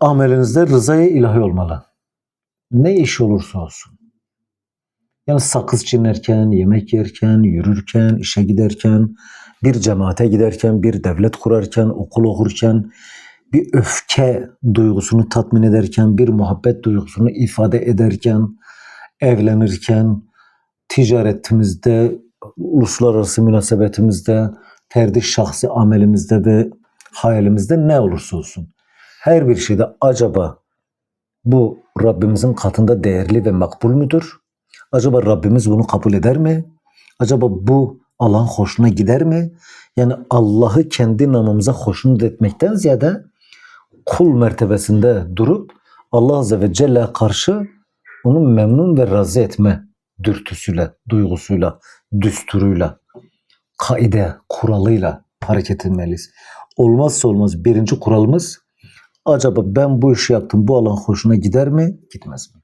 amelinizde rızaya ilahi olmalı. Ne iş olursa olsun. Yani sakız çiğnerken, yemek yerken, yürürken, işe giderken, bir cemaate giderken, bir devlet kurarken, okul okurken, bir öfke duygusunu tatmin ederken, bir muhabbet duygusunu ifade ederken, evlenirken, ticaretimizde, uluslararası münasebetimizde, ferdi şahsi amelimizde ve hayalimizde ne olursa olsun. Her bir şeyde acaba bu Rabbimizin katında değerli ve makbul müdür? Acaba Rabbimiz bunu kabul eder mi? Acaba bu Allah'ın hoşuna gider mi? Yani Allah'ı kendi namımıza hoşnut etmekten ziyade kul mertebesinde durup Allah Azze ve Celle karşı onu memnun ve razı etme dürtüsüyle, duygusuyla, düsturuyla, kaide, kuralıyla hareket etmeliyiz. Olmazsa olmaz birinci kuralımız acaba ben bu işi yaptım bu Allah'ın hoşuna gider mi, gitmez mi?